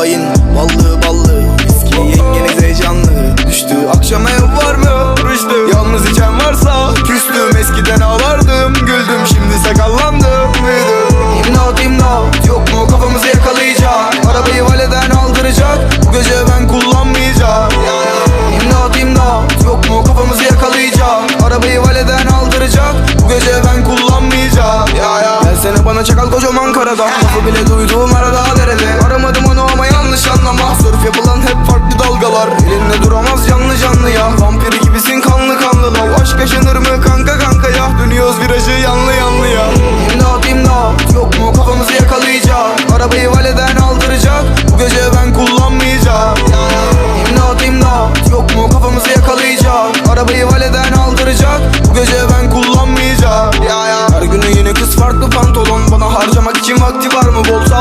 hain. Ballı Bana çakal kocaman karada. Lafı bile duyduğum arada derede. Aramadım onu ama yanlış anlama. Sörf yapılan hep farklı dalgalar. Elinde duramaz canlı canlı ya. Vampir gibisin kanlı kanlı lav. Aşk yaşanır mı kanka kanka ya? Dönüyoruz virajı yanlı yanlı ya. İmdat imdat Yok mu? Kafamızı yakalayacak. Arabayı valeden aldıracak. Bu gece ben kullanmayacağım. İmdat imdat Yok mu? Kafamızı yakalayacak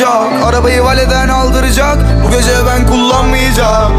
yakalayacak Arabayı valeden aldıracak. Bu gece ben kullanmayacağım